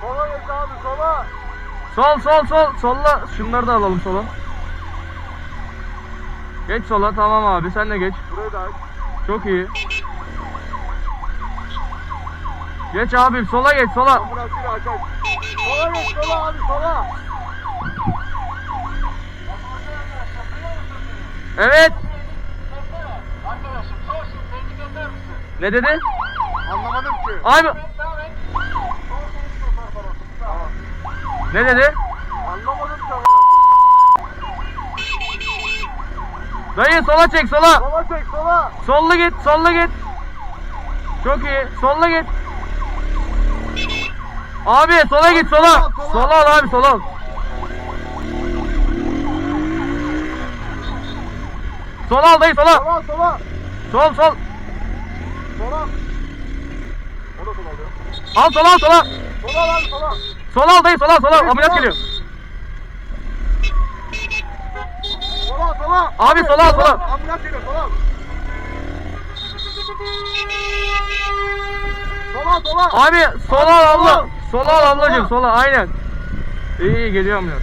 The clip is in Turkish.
Sola geç abi sola. Sol sol sol. Solla. Şunları da alalım sola. Geç sola tamam abi sen de geç. Burayı da aç. Çok iyi. Geç abim sola geç sola. Ambulansıyla aç aç. Sola geç sola abi sola. Evet. Arkadaşım sol beni gönder misin? Ne dedi? Anlamadım ki. Abi ne dedi? Anlamadım ki. Dayı sola çek sola. Sola çek sola. Sollu git sollu git. Çok iyi. Sollu git. Abi sola git sola. Sola, al abi sola al. Sola al dayı sola. Sola sola. Sol sol. Sola. O da sola alıyor. Al sola al sola. Sola lan sola. Sola al dayı sola sola. Ameliyat geliyor. Sola sola. Abi, sola, sola. Ambulans geliyor sola. Sola sola. Abi sola al abla. Sola al ablacığım sola aynen. İyi iyi geliyor ameliyat.